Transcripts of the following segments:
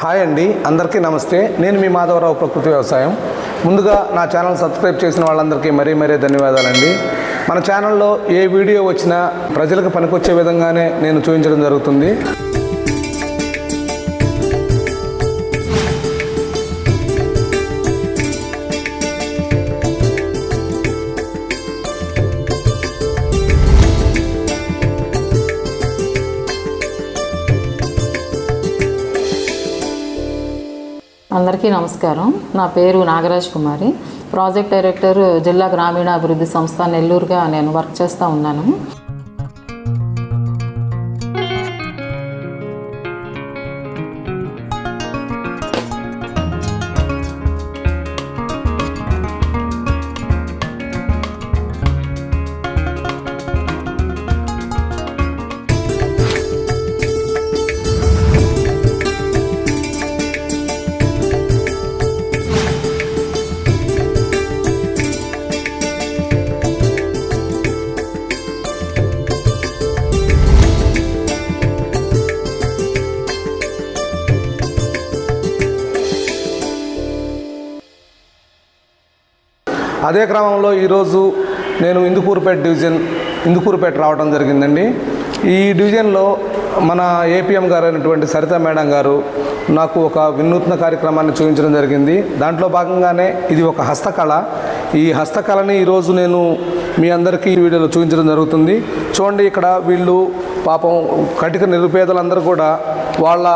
Hi అండి అందరికీ నమస్తే. నేను మీ మాధవరావు ప్రకృతి వ్యవసాయం. ముందుగా నా ఛానల్ సబ్స్క్రైబ్ చేసిన వాళ్ళందరికీ మరీ మరీ ధన్యవాదాలండి. మన ఛానల్లో ఏ వీడియో వచ్చినా ప్రజలకు పనికొచ్చే విధంగానే నేను చూపించడం జరుగుతుంది. అందరికీ నమస్కారం. నా పేరు నాగరాజ్ కుమారి. ప్రాజెక్ట్ డైరెక్టర్ జిల్లా గ్రామీణాభివృద్ధి సంస్థ నెల్లూరుగా నేను వర్క్ చేస్తూ ఉన్నాను. అదే క్రమంలో ఈరోజు నేను ఇందుకూరుపేట డివిజన్ ఇందుకూరుపేట రావడం జరిగిందండి. ఈ డివిజన్లో మన ఏపీఎం గారు అయినటువంటి సరిత మేడం గారు నాకు ఒక వినూత్న కార్యక్రమాన్ని చూపించడం జరిగింది. దాంట్లో భాగంగానే ఇది ఒక హస్తకళ. ఈ హస్తకళని ఈరోజు నేను మీ అందరికీ ఈ వీడియోలో చూపించడం జరుగుతుంది. చూడండి ఇక్కడ వీళ్ళు పాపం కటిక నిరుపేదలందరూ కూడా వాళ్ళ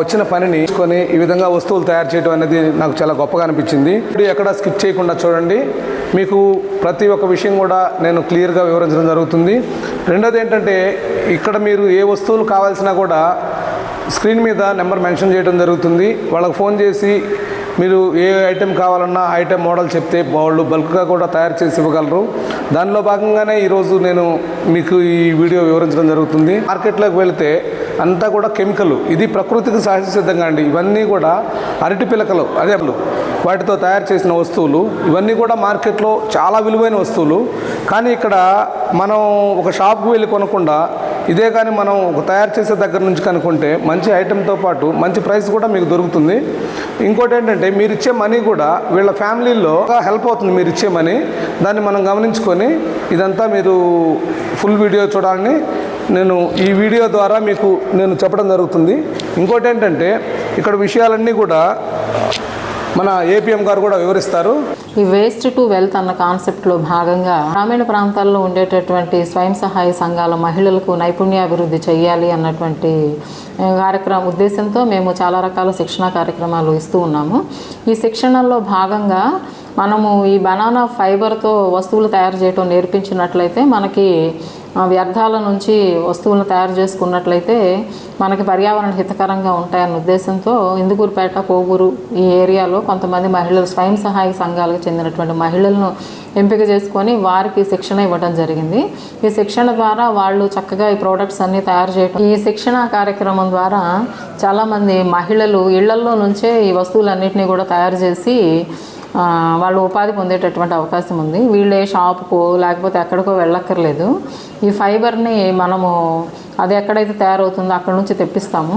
వచ్చిన పనిని తీసుకొని ఈ విధంగా వస్తువులు తయారు చేయడం అనేది నాకు చాలా గొప్పగా అనిపించింది. ఇప్పుడు ఎక్కడ స్కిప్ చేయకుండా చూడండి. మీకు ప్రతి ఒక్క విషయం కూడా నేను క్లియర్గా వివరించడం జరుగుతుంది. రెండోది ఏంటంటే ఇక్కడ మీరు ఏ వస్తువులు కావాల్సినా కూడా స్క్రీన్ మీద నెంబర్ మెన్షన్ చేయడం జరుగుతుంది. వాళ్ళకి ఫోన్ చేసి మీరు ఏ ఐటెం కావాలన్నా ఐటెం మోడల్ చెప్తే వాళ్ళు బల్క్గా కూడా తయారు చేసి ఇవ్వగలరు. దానిలో భాగంగానే ఈరోజు నేను మీకు ఈ వీడియో వివరించడం జరుగుతుంది. మార్కెట్లోకి వెళితే అంతా కూడా కెమికల్. ఇది ప్రకృతికి సహజసిద్ధంగా అండి. ఇవన్నీ కూడా అరటి పిలకలు అదే వాటితో తయారు చేసిన వస్తువులు ఇవన్నీ కూడా మార్కెట్లో చాలా విలువైన వస్తువులు. కానీ ఇక్కడ మనం ఒక షాప్కి వెళ్ళి కొనకుండా ఇదే కానీ మనం ఒక తయారు చేసే దగ్గర నుంచి కనుక్కుంటే మంచి ఐటెంతో పాటు మంచి ప్రైస్ కూడా మీకు దొరుకుతుంది. ఇంకోటి ఏంటంటే మీరు ఇచ్చే మనీ కూడా వీళ్ళ ఫ్యామిలీలో హెల్ప్ అవుతుంది మీరు ఇచ్చే మనీ. దాన్ని మనం గమనించుకొని ఇదంతా మీరు ఫుల్ వీడియో చూడాలని నేను ఈ వీడియో ద్వారా మీకు నేను చెప్పడం జరుగుతుంది. ఇంకోటి ఏంటంటే ఇక్కడ విషయాలన్నీ కూడా మన ఏపీఎం గారు కూడా వివరిస్తారు. ఈ వేస్ట్ టు వెల్త్ అన్న కాన్సెప్ట్లో భాగంగా గ్రామీణ ప్రాంతాల్లో ఉండేటటువంటి స్వయం సహాయ సంఘాల మహిళలకు నైపుణ్యాభివృద్ధి చేయాలి అన్నటువంటి కార్యక్రమ కార్యక్రమం ఉద్దేశంతో మేము చాలా రకాల శిక్షణ కార్యక్రమాలు ఇస్తూ ఉన్నాము. ఈ శిక్షణలో భాగంగా మనము ఈ బనానా ఫైబర్తో వస్తువులు తయారు చేయడం నేర్పించినట్లయితే మనకి వ్యర్థాల నుంచి వస్తువులను తయారు చేసుకున్నట్లయితే మనకి పర్యావరణ హితకరంగా ఉంటాయన్న ఉద్దేశంతో ఇందుకూరుపేట పోగూరు ఈ ఏరియాలో కొంతమంది మహిళలు స్వయం సహాయ సంఘాలకు చెందినటువంటి మహిళలను ఎంపిక చేసుకొని వారికి శిక్షణ ఇవ్వడం జరిగింది. ఈ శిక్షణ ద్వారా వాళ్ళు చక్కగా ఈ ప్రోడక్ట్స్ అన్నీ తయారు చేయడం ఈ శిక్షణ కార్యక్రమం ద్వారా చాలామంది మహిళలు ఇళ్ళల్లో నుంచే ఈ వస్తువులన్నింటినీ కూడా తయారు చేసి వాళ్ళు ఉపాధి పొందేటటువంటి అవకాశం ఉంది. వీళ్ళు ఏ షాపుకో లేకపోతే ఎక్కడికో వెళ్ళక్కర్లేదు. ఈ ఫైబర్ని మనము అది ఎక్కడైతే తయారవుతుందో అక్కడ నుంచి తెప్పిస్తాము.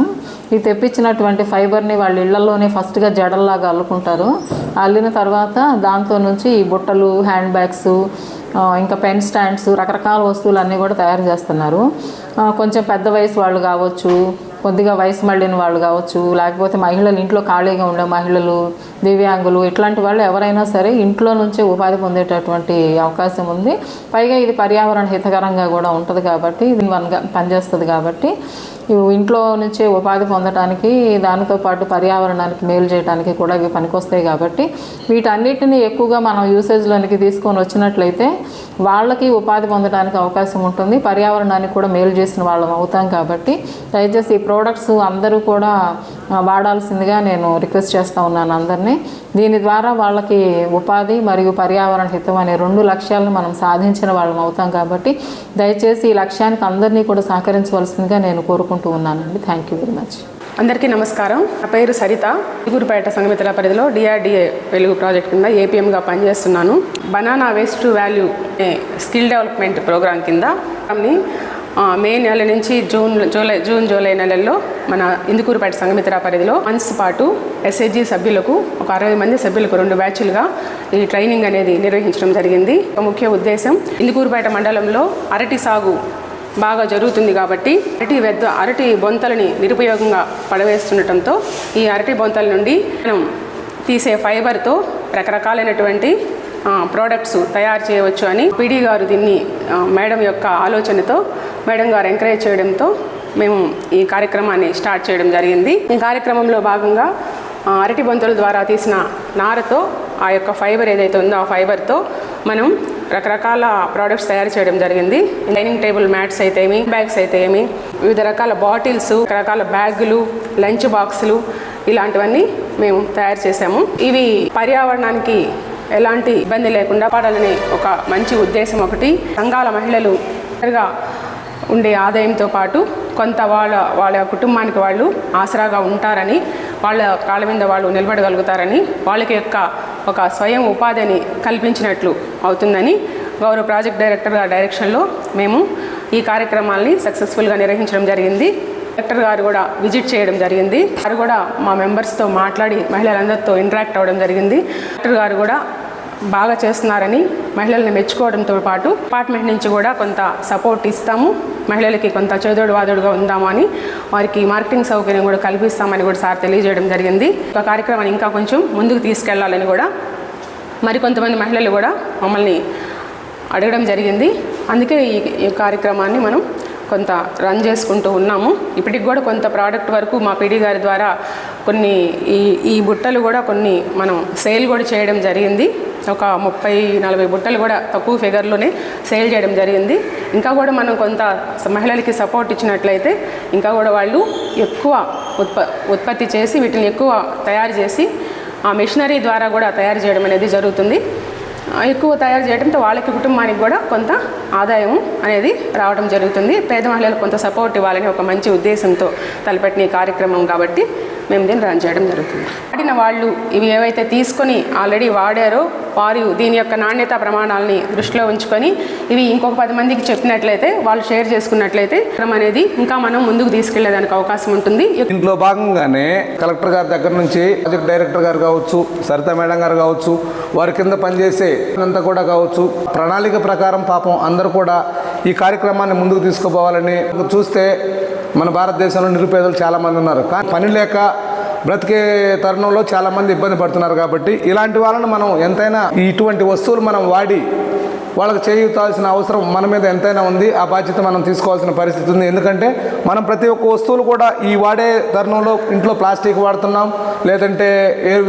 ఈ తెప్పించినటువంటి ఫైబర్ని వాళ్ళ ఇళ్ళలోనే ఫస్ట్గా జడల్లాగా అల్లుకుంటారు. అల్లిన తర్వాత దాంతో నుంచి ఈ బుట్టలు హ్యాండ్ బ్యాగ్స్ ఇంకా పెన్ స్టాండ్స్ రకరకాల వస్తువులు అన్నీ కూడా తయారు చేస్తున్నారు. కొంచెం పెద్ద వయసు వాళ్ళు కావచ్చు కొద్దిగా వయసు మళ్ళిన వాళ్ళు కావచ్చు లేకపోతే మహిళలు ఇంట్లో ఖాళీగా ఉండే మహిళలు దివ్యాంగులు ఇట్లాంటి వాళ్ళు ఎవరైనా సరే ఇంట్లో నుంచే ఉపాధి పొందేటటువంటి అవకాశం ఉంది. పైగా ఇది పర్యావరణ హితకరంగా కూడా ఉంటుంది కాబట్టి ఇది వన్గా పనిచేస్తుంది కాబట్టి ఇంట్లో నుంచే ఉపాధి పొందడానికి దానితో పాటు పర్యావరణానికి మేలు చేయడానికి కూడా ఇవి పనికొస్తాయి కాబట్టి వీటన్నిటిని ఎక్కువగా మనం యూసేజ్లోనికి తీసుకొని వచ్చినట్లయితే వాళ్ళకి ఉపాధి పొందడానికి అవకాశం ఉంటుంది. పర్యావరణానికి కూడా మేలు చేసిన వాళ్ళం అవుతాం కాబట్టి దయచేసి ఈ ప్రోడక్ట్స్ అందరూ కూడా వాడాల్సిందిగా నేను రిక్వెస్ట్ చేస్తూ ఉన్నాను అందరినీ. దీని ద్వారా వాళ్ళకి ఉపాధి మరియు పర్యావరణ హితం అనే రెండు లక్ష్యాలను మనం సాధించిన వాళ్ళం అవుతాం కాబట్టి దయచేసి ఈ లక్ష్యానికి అందరినీ కూడా సహకరించవలసిందిగా నేను కోరుకుంటూ ఉన్నానండి. థ్యాంక్ యూ వెరీ మచ్ అందరికీ నమస్కారం. నా పేరు సరిత. ఇగురుపేట సంగమితల పరిధిలో డిఆర్డిఏ వెలుగు ప్రాజెక్ట్ కింద ఏపీఎంగా పనిచేస్తున్నాను. Banana waste to value skill development programme కింద ని మే నెల నుంచి జూన్ జూలై జూన్ జూలై నెలల్లో మన ఇందుకూరుపేట సంఘమిత్ర పరిధిలో మంత్స్ పాటు ఎస్హెచ్జి సభ్యులకు ఒక అరవై మంది సభ్యులకు రెండు బ్యాచ్లుగా ఈ ట్రైనింగ్ అనేది నిర్వహించడం జరిగింది. ఒక ముఖ్య ఉద్దేశం ఇందుకూరుపేట మండలంలో అరటి సాగు బాగా జరుగుతుంది కాబట్టి అరటి వెద్ద అరటి బొంతలని నిరుపయోగంగా పడవేస్తుండటంతో ఈ అరటి బొంతల నుండి మనం తీసే ఫైబర్తో రకరకాలైనటువంటి ప్రోడక్ట్స్ తయారు చేయవచ్చు అని పిడి గారు దీన్ని మేడం యొక్క ఆలోచనతో మేడం గారు ఎంకరేజ్ చేయడంతో మేము ఈ కార్యక్రమాన్ని స్టార్ట్ చేయడం జరిగింది. ఈ కార్యక్రమంలో భాగంగా అరటి బొంతుల ద్వారా తీసిన నారతో ఆ యొక్క ఫైబర్ ఏదైతే ఉందో ఆ ఫైబర్తో మనం రకరకాల ప్రోడక్ట్స్ తయారు చేయడం జరిగింది. డైనింగ్ టేబుల్ మ్యాట్స్ అయితే ఏమి బ్యాగ్స్ అయితే ఏమి వివిధ రకాల బాటిల్స్ రకరకాల బ్యాగులు లంచ్ బాక్సులు ఇలాంటివన్నీ మేము తయారు చేసాము ఇవి పర్యావరణానికి ఎలాంటి ఇబ్బంది లేకుండా పాడాలనే ఒక మంచి ఉద్దేశం ఒకటి. సంఘాల మహిళలు ఉండే ఆదాయంతో పాటు కొంత వాళ్ళ వాళ్ళ కుటుంబానికి వాళ్ళు ఆసరాగా ఉంటారని వాళ్ళ కాళ్ళ మీద వాళ్ళు నిలబడగలుగుతారని వాళ్ళకి యొక్క ఒక స్వయం ఉపాధిని కల్పించినట్లు అవుతుందని గౌరవ ప్రాజెక్ట్ డైరెక్టర్ గారి డైరెక్షన్లో మేము ఈ కార్యక్రమాల్ని సక్సెస్ఫుల్గా నిర్వహించడం జరిగింది. డైరెక్టర్ గారు కూడా విజిట్ చేయడం జరిగింది. వారు కూడా మా మెంబర్స్తో మాట్లాడి మహిళలందరితో ఇంటరాక్ట్ అవ్వడం జరిగింది. డైరెక్టర్ గారు కూడా బాగా చేస్తున్నారని మహిళల్ని మెచ్చుకోవడంతో పాటు డిపార్ట్మెంట్ నుంచి కూడా కొంత సపోర్ట్ ఇస్తాము. మహిళలకి కొంత చేదోడు వాదోడుగా ఉందామని వారికి మార్కెటింగ్ సౌకర్యం కూడా కల్పిస్తామని కూడా సార్ తెలియజేయడం జరిగింది. ఒక కార్యక్రమాన్ని ఇంకా కొంచెం ముందుకు తీసుకెళ్ళాలని కూడా మరికొంతమంది మహిళలు కూడా మమ్మల్ని అడగడం జరిగింది. అందుకే ఈ ఈ కార్యక్రమాన్ని మనం కొంత రన్ చేసుకుంటూ ఉన్నాము. ఇప్పటికి కూడా కొంత ప్రోడక్ట్ వరకు మా పీడీ గారి ద్వారా కొన్ని ఈ ఈ బుట్టలు కూడా కొన్ని మనం సేల్ కూడా చేయడం జరిగింది. ఒక ముప్పై నలభై బుట్టలు కూడా తక్కువ ఫిగర్లోనే సేల్ చేయడం జరిగింది. ఇంకా కూడా మనం కొంత మహిళలకి సపోర్ట్ ఇచ్చినట్లయితే ఇంకా కూడా వాళ్ళు ఎక్కువ ఉత్ప ఉత్పత్తి చేసి వీటిని ఎక్కువ తయారు చేసి ఆ మిషనరీ ద్వారా కూడా తయారు చేయడం అనేది జరుగుతుంది. ఎక్కువ తయారు చేయడంతో వాళ్ళకి కుటుంబానికి కూడా కొంత ఆదాయం అనేది రావడం జరుగుతుంది. పేద మహిళలకు కొంత సపోర్ట్ ఇవ్వాలని ఒక మంచి ఉద్దేశంతో తలపెట్టిన ఈ కార్యక్రమం కాబట్టి మేము దీన్ని రన్ చేయడం జరుగుతుంది. వాడిన వాళ్ళు ఇవి ఏవైతే తీసుకొని ఆల్రెడీ వాడారో వారు దీని యొక్క నాణ్యత ప్రమాణాలని దృష్టిలో ఉంచుకొని ఇవి ఇంకొక పది మందికి చెప్పినట్లయితే వాళ్ళు షేర్ చేసుకున్నట్లయితే క్రమం అనేది ఇంకా మనం ముందుకు తీసుకెళ్ళేదానికి అవకాశం ఉంటుంది. దీంట్లో భాగంగానే కలెక్టర్ గారి దగ్గర నుంచి ప్రాజెక్ట్ డైరెక్టర్ గారు కావచ్చు సరిత మేడం గారు కావచ్చు వారి కింద పనిచేసే అంతా కూడా కావచ్చు. ప్రణాళిక ప్రకారం పాపం అందరూ కూడా ఈ కార్యక్రమాన్ని ముందుకు తీసుకుపోవాలని చూస్తే మన భారతదేశంలో నిరుపేదలు చాలామంది ఉన్నారు. కానీ పని లేక బ్రతికే తరుణంలో చాలామంది ఇబ్బంది పడుతున్నారు కాబట్టి ఇలాంటి వాళ్ళని మనం ఎంతైనా ఇటువంటి వస్తువులు మనం వాడి వాళ్ళకి చేయుతాల్సిన అవసరం మన మీద ఎంతైనా ఉంది. ఆ బాధ్యత మనం తీసుకోవాల్సిన పరిస్థితి ఉంది. ఎందుకంటే మనం ప్రతి ఒక్క వస్తువులు కూడా ఈ వాడే తరుణంలో ఇంట్లో ప్లాస్టిక్ వాడుతున్నాం లేదంటే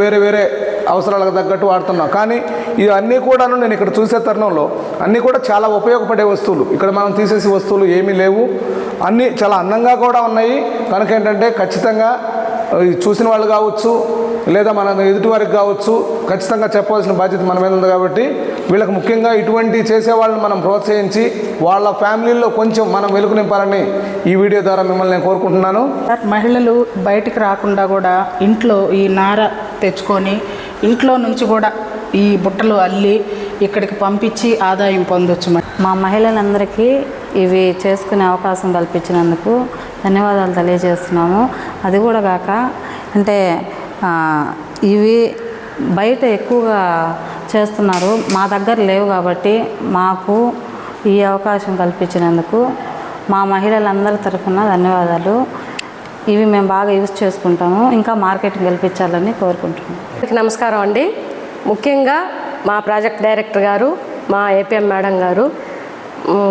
వేరే వేరే అవసరాలకు తగ్గట్టు వాడుతున్నాం. కానీ ఇవన్నీ కూడాను నేను ఇక్కడ చూసే తరుణంలో అన్నీ కూడా చాలా ఉపయోగపడే వస్తువులు. ఇక్కడ మనం తీసేసి వస్తువులు ఏమీ లేవు. అన్నీ చాలా అందంగా కూడా ఉన్నాయి. కనుక ఏంటంటే ఖచ్చితంగా చూసిన వాళ్ళు కావచ్చు లేదా మన ఎదుటి వారికి కావచ్చు ఖచ్చితంగా చెప్పవలసిన బాధ్యత మన మీద ఉంది కాబట్టి వీళ్ళకి ముఖ్యంగా ఇటువంటి చేసే వాళ్ళని మనం ప్రోత్సహించి వాళ్ళ ఫ్యామిలీల్లో కొంచెం మనం వెలుగు నింపాలని ఈ వీడియో ద్వారా మిమ్మల్ని నేను కోరుకుంటున్నాను. మహిళలు బయటికి రాకుండా కూడా ఇంట్లో ఈ నార తెచ్చుకొని ఇంట్లో నుంచి కూడా ఈ బుట్టలు అల్లి ఇక్కడికి పంపించి ఆదాయం పొందొచ్చు మరి మా మహిళలందరికీ ఇవి చేసుకునే అవకాశం కల్పించినందుకు ధన్యవాదాలు తెలియజేస్తున్నాము. అది కూడా కాక అంటే ఇవి బయట ఎక్కువగా చేస్తున్నారు. మా దగ్గర లేవు కాబట్టి మాకు ఈ అవకాశం కల్పించినందుకు మా మహిళలందరి తరఫున ధన్యవాదాలు. ఇవి మేము బాగా యూజ్ చేసుకుంటాము. ఇంకా మార్కెట్కి గెలిపించాలని కోరుకుంటున్నాము. నమస్కారం అండి. ముఖ్యంగా మా ప్రాజెక్ట్ డైరెక్టర్ గారు మా ఏపీఎం మేడం గారు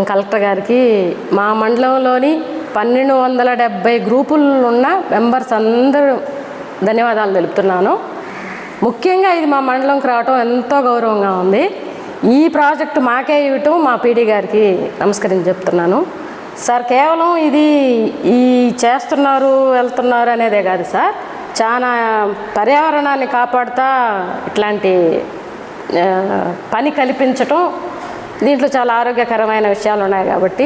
కలెక్టర్ గారికి మా మండలంలోని పన్నెండు వందల డెబ్బై గ్రూపుల్లో ఉన్న మెంబర్స్ అందరూ ధన్యవాదాలు తెలుపుతున్నాను. ముఖ్యంగా ఇది మా మండలంకి రావటం ఎంతో గౌరవంగా ఉంది. ఈ ప్రాజెక్టు మాకే ఇవ్వటం మా పీడీ గారికి నమస్కరించి చెప్తున్నాను. సార్ కేవలం ఇది ఈ చేస్తున్నారు వెళ్తున్నారు అనేదే కాదు సార్. చాలా పర్యావరణాన్ని కాపాడుతా ఇట్లాంటి పని కల్పించటం దీంట్లో చాలా ఆరోగ్యకరమైన విషయాలు ఉన్నాయి కాబట్టి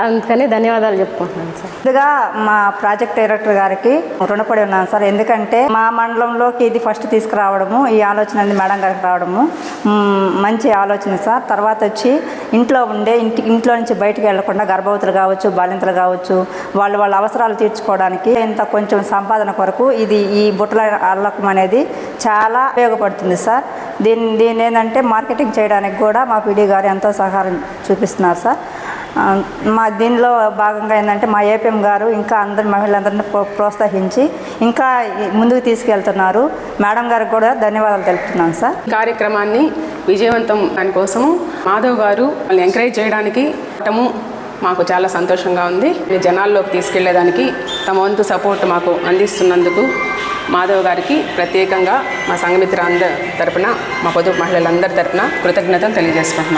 అందుకని ధన్యవాదాలు చెప్పుకుంటున్నాను సార్. ముందుగా మా ప్రాజెక్ట్ డైరెక్టర్ గారికి రుణపడి ఉన్నాను సార్. ఎందుకంటే మా మండలంలోకి ఇది ఫస్ట్ తీసుకురావడము ఈ ఆలోచన అనేది మేడం గారికి రావడము మంచి ఆలోచన సార్. తర్వాత వచ్చి ఇంట్లో ఉండే ఇంటి ఇంట్లో నుంచి బయటికి వెళ్ళకుండా గర్భవతులు కావచ్చు బాలింతలు కావచ్చు వాళ్ళు వాళ్ళ అవసరాలు తీర్చుకోవడానికి ఇంత కొంచెం సంపాదన కొరకు ఇది ఈ బుట్టల అల్లకం అనేది చాలా ఉపయోగపడుతుంది సార్. దీని దీని ఏంటంటే మార్కెటింగ్ చేయడానికి కూడా మా పీడీ గారు ఎంతో సహకారం చూపిస్తున్నారు సార్. మా దీనిలో భాగంగా ఏంటంటే మా ఏపీఎం గారు ఇంకా అందరి మహిళలందరినీ ప్రో- ప్రోత్సహించి ఇంకా ముందుకు తీసుకెళ్తున్నారు. మేడం గారికి కూడా ధన్యవాదాలు తెలుపుతున్నాను సార్. కార్యక్రమాన్ని విజయవంతం దానికోసము మాధవ్ గారు వాళ్ళని ఎంకరేజ్ చేయడానికి మాకు చాలా సంతోషంగా ఉంది. జనాల్లోకి తీసుకెళ్ళేదానికి తమ వంతు సపోర్ట్ మాకు అందిస్తున్నందుకు మాధవ్ గారికి ప్రత్యేకంగా మా సంఘమిత్ర అందరి తరపున మా పొదుపు మహిళలందరి తరపున కృతజ్ఞతలు తెలియజేసుకుంటున్నాను.